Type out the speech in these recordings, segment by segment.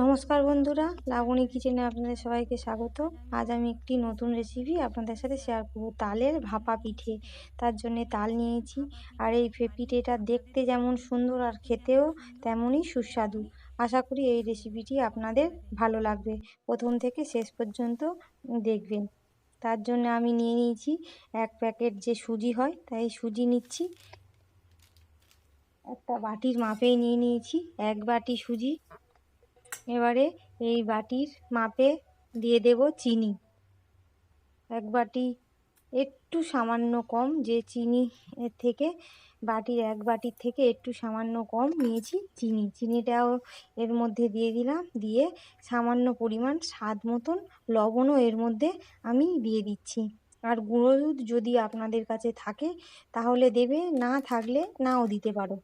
নমস্কার বন্ধুরা, লাবণী কিচেনে আপনাদের সবাইকে স্বাগত। আজ আমি একটি নতুন রেসিপি আপনাদের সাথে শেয়ার করব, তালের ভাপা পিঠে। তার জন্যে তাল নিয়েছি আর এই পিঠেটা দেখতে যেমন সুন্দর আর খেতেও তেমনই সুস্বাদু। আশা করি এই রেসিপিটি আপনাদের ভালো লাগবে। প্রথম থেকে শেষ পর্যন্ত দেখবেন। তার জন্য আমি নিয়ে নিয়েছি এক প্যাকেট যে সুজি হয়, তাই সুজি নিচ্ছি। একটা বাটির মাপেই নিয়ে নিয়েছি, এক বাটি সুজি। এবারে এই বাটির মাপে দিয়ে দেব চিনি। এক বাটি একটু সামান্য কম যে চিনি এর থেকে, বাটির এক বাটির থেকে একটু সামান্য কম নিয়েছি চিনি। চিনিটাও এর মধ্যে দিয়ে দিলাম, দিয়ে সামান্য পরিমাণ স্বাদ মতন লবণও এর মধ্যে আমি দিয়ে দিচ্ছি। আর গুঁড়ো দুধ যদি আপনাদের কাছে থাকে, তাহলে দেবে, না থাকলে নাও দিতে পারো।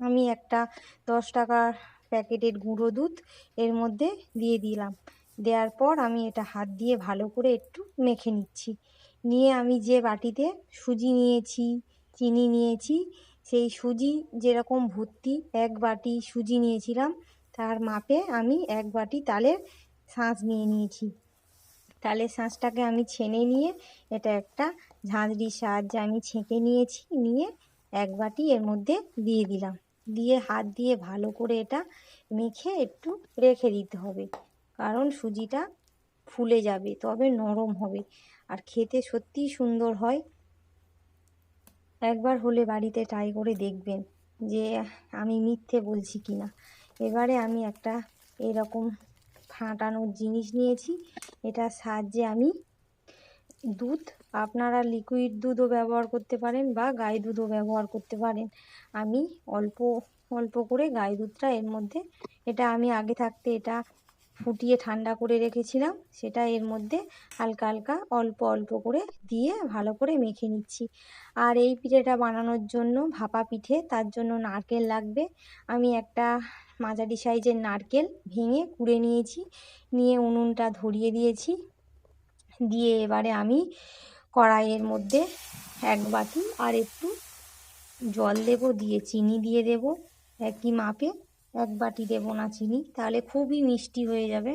আমি একটা দশ টাকার প্যাকেটের গুঁড়ো দুধ এর মধ্যে দিয়ে দিলাম। দেওয়ার পর আমি এটা হাত দিয়ে ভালো করে একটু মেখে নিচ্ছি। নিয়ে আমি যে বাটিতে সুজি নিয়েছি, চিনি নিয়েছি, সেই সুজি যেরকম ভর্তি এক বাটি সুজি নিয়েছিলাম, তার মাপে আমি এক বাটি তালের শাঁস নিয়ে নিয়েছি। তালের শাঁসটাকে আমি ছেনে নিয়ে এটা একটা ঝাঁঝরির সাহায্যে আমি ছেঁকে নিয়েছি, নিয়ে এক বাটি এর মধ্যে দিয়ে দিলাম। দিয়ে হাত দিয়ে ভালো করে এটা মেখে একটু রেখে দিতে হবে। কারণ সুজিটা ফুলে যাবে, তবে নরম হবে। আর খেতে সত্যিই সুন্দর হয়। একবার হলে বাড়িতে ট্রাই করে দেখবেন যে আমি মিথ্যে বলছি কি না এবারে আমি একটা এরকম ফাটানোর জিনিস নিয়েছি। এটার সাহায্যে আমি দুধ আপনারা লিকুইড দুধও ব্যবহার করতে পারেন বা গাই দুধও ব্যবহার করতে পারেন। আমি অল্প অল্প করে গাই দুধটা এর মধ্যে, এটা আমি আগে থাকতে এটা ফুটিয়ে ঠান্ডা করে রেখেছিলাম, সেটা এর মধ্যে হালকা হালকা, অল্প অল্প করে দিয়ে ভালো করে মেখে নিচ্ছি। আর এই পিঠেটা বানানোর জন্য ভাপা পিঠে, তার জন্য নারকেল লাগবে। আমি একটা মাঝারি সাইজের নারকেল ভেঙে কুড়ে নিয়েছি, নিয়ে উনুনটা ধরিয়ে দিয়েছি। দিয়ে এবারে আমি কড়াইয়ের মধ্যে এক বাটি আর একটু জল দেব, দিয়ে চিনি দিয়ে দেব একই মাপে। এক বাটি দেব না চিনি, তাহলে খুবই মিষ্টি হয়ে যাবে।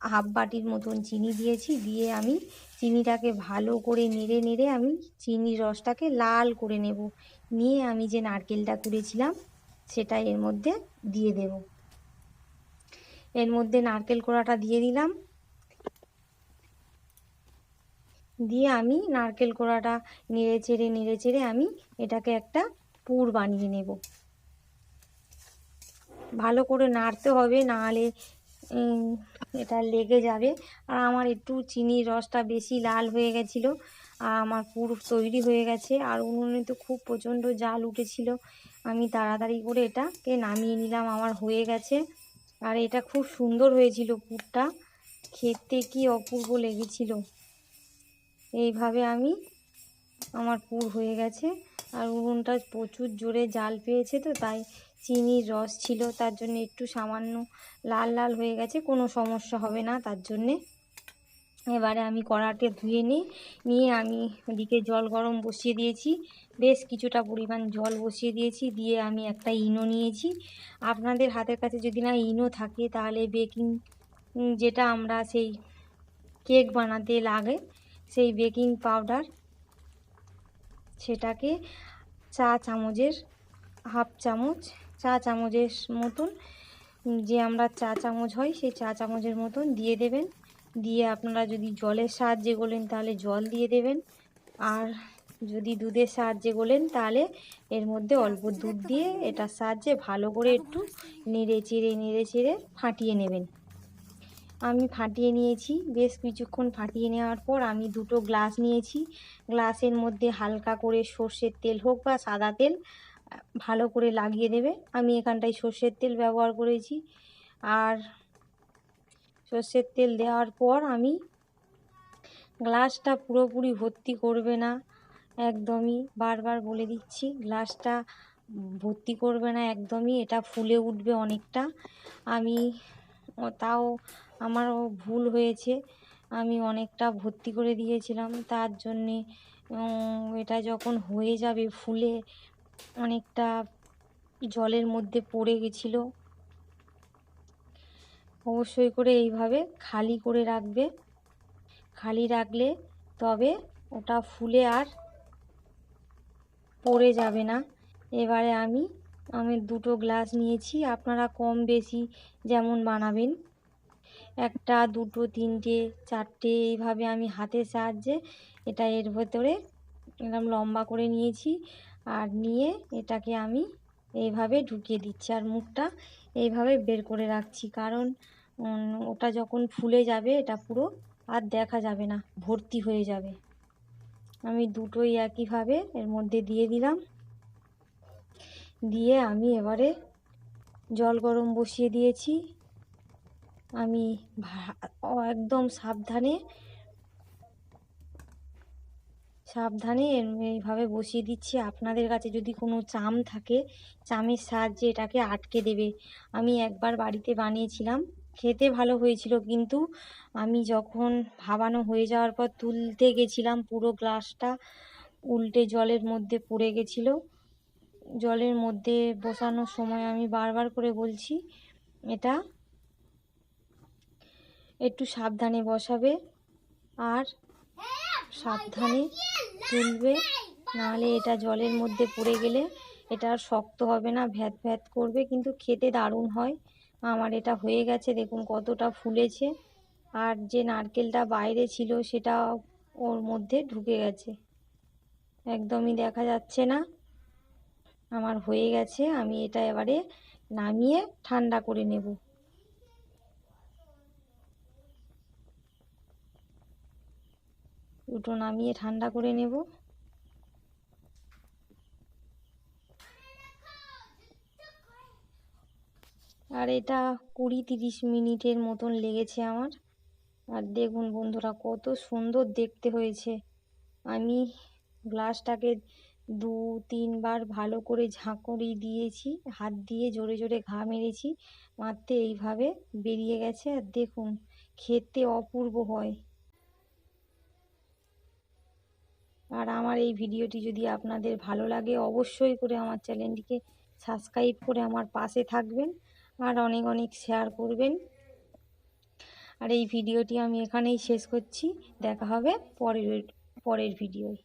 হাফ বাটির মতন চিনি দিয়েছি, দিয়ে আমি চিনিটাকে ভালো করে নেড়ে নেড়ে আমি চিনির রসটাকে লাল করে নেব। নিয়ে আমি যে নারকেলটা কুড়েছিলাম, সেটা এর মধ্যে দিয়ে দেব। এর মধ্যে নারকেল কোড়াটা দিয়ে দিলাম। দিয়ে আমি নারকেল কোড়াটা নেড়ে চেড়ে নেড়ে চেড়ে আমি এটাকে একটা পুর বানিয়ে নেব। ভালো করে নাড়তে হবে, নাহলে এটা লেগে যাবে। আর আমার একটু চিনির রসটা বেশি লাল হয়ে গেছিল, আর আমার পুর তৈরি হয়ে গেছে। আর উনুনে তো খুব প্রচণ্ড জাল উঠেছিল, আমি তাড়াতাড়ি করে এটাকে নামিয়ে নিলাম, আমার হয়ে গেছে। আর এটা খুব সুন্দর হয়েছিল পুরটা, খেতে কি অপূর্ব লেগেছিল। এইভাবে আমি আমার পুর হয়ে গেছে। আর উনুনটা প্রচুর জোরে জাল পেয়েছে তো, তাই চিনির রস ছিল, তার জন্য একটু সামান্য লাল লাল হয়ে গেছে, কোনো সমস্যা হবে না তার জন্যে। এবারে আমি কড়াতে ধুয়ে নিই নিয়ে আমি ওদিকে জল গরম বসিয়ে দিয়েছি। বেশ কিছুটা পরিমাণ জল বসিয়ে দিয়েছি, দিয়ে আমি একটা ইনো নিয়েছি। আপনাদের হাতের কাছে যদি না ইনো থাকে, তাহলে বেকিং যেটা আমরা সেই কেক বানাতে লাগে সেই বেকিং পাউডার, সেটাকে চা চামচের হাফ চামচ, চা চামচের মতন, যে আমরা চা চামচ হয় সেই চা চামচের মতন দিয়ে দেবেন। দিয়ে আপনারা যদি জলের সাহায্যে গোলেন তাহলে জল দিয়ে দেবেন। আর যদি দুধের সাহায্যে গোলেন তাহলে এর মধ্যে অল্প দুধ দিয়ে এটার সাহায্যে ভালো করে একটু নেড়ে চেড়ে নেড়ে চেড়ে ফাটিয়ে নেবেন। আমি ফাটিয়ে নিয়েছি। বেশ কিছুক্ষণ ফাটিয়ে নেওয়ার পর আমি দুটো গ্লাস নিয়েছি। গ্লাসের মধ্যে হালকা করে সর্ষের তেল হোক বা সাদা তেল, ভালো করে লাগিয়ে দেবে আমি এখানটায় সর্ষের তেল ব্যবহার করেছি। আর সর্ষের তেল দেওয়ার পর আমি গ্লাসটা পুরোপুরি ভর্তি করবে না, একদমই। বারবার বলে দিচ্ছি, গ্লাসটা ভর্তি করবে না, একদমই। এটা ফুলে উঠবে অনেকটা। আমি তাও আমারও ভুল হয়েছে। আমি অনেকটা ভর্তি করে দিয়েছিলাম। তার জন্যে এটা যখন হয়ে যাবে ফুলে, অনেকটা জলের মধ্যে পড়ে গেছিল। অবশ্যই করে এইভাবে খালি করে রাখবে। খালি রাখলে তবে ওটা ফুলে আর পড়ে যাবে না। এবারে আমি আমি দুটো গ্লাস নিয়েছি, আপনারা কম বেশি যেমন বানাবেন। একটা, দুটো, তিনটে, চারটে, এইভাবে আমি হাতের সাহায্যে এটা এর ভেতরে এরকম লম্বা করে নিয়েছি আর নিয়ে এটাকে আমি এইভাবে ঢুকিয়ে দিচ্ছি আর মুখটা এইভাবে বের করে রাখছি কারণ ওটা যখন ফুলে যাবে এটা পুরো আর দেখা যাবে না, ভর্তি হয়ে যাবে। আমি দুটোই একইভাবে এর মধ্যে দিয়ে দিলাম। দিয়ে আমি এবারে জল গরম বসিয়ে দিয়েছি। আমি একদম সাবধানে সাবধানে এইভাবে বসিয়ে দিচ্ছি। আপনাদের কাছে যদি কোনো চাম থাকে, চামের সাহায্যে এটাকে আটকে দেবে। আমি একবার বাড়িতে বানিয়েছিলাম, খেতে ভালো হয়েছিল, কিন্তু আমি যখন ভাবানো হয়ে যাওয়ার পর তুলতে গেছিলাম, পুরো গ্লাসটা উল্টে জলের মধ্যে পড়ে গেছিল। জলের মধ্যে বসানোর সময় আমি বারবার করে বলছি, এটা একটু সাবধানে বসাবে আর সাবধানে তুলবে, নাহলে এটা জলের মধ্যে পড়ে গেলে এটা আর শক্ত হবে না, ভ্যাত ভ্যাত করবে। কিন্তু খেতে দারুণ হয়। আমার এটা হয়ে গেছে, দেখুন কতটা ফুলেছে। আর যে নারকেলটা বাইরে ছিল, সেটা ওর মধ্যে ঢুকে গেছে। একদমই দেখা যাচ্ছে না। আমার হয়ে গেছে, আমি এটা এবারে নামিয়ে ঠান্ডা করে নেব। দুটো নামিয়ে ঠান্ডা করে নেব। আর এটা কুড়ি তিরিশ মিনিটের মতন লেগেছে আমার। আর দেখুন বন্ধুরা, কত সুন্দর দেখতে হয়েছে। আমি গ্লাসটাকে দু, তিনবার ভালো করে ঝাঁকুনি দিয়েছি, হাত দিয়ে জোরে জোরে ঘা মেরেছি, মারতে এইভাবে বেরিয়ে গেছে। আর দেখুন, খেতে অপূর্ব হয়। আর আমার এই ভিডিওটি যদি আপনাদের ভালো লাগে, অবশ্যই করে আমার চ্যানেলটিকে সাবস্ক্রাইব করে আমার পাশে থাকবেন আর অনেক অনেক শেয়ার করবেন। আর এই ভিডিওটি আমি এখানেই শেষ করছি। দেখা হবে পরের পরের ভিডিওয়।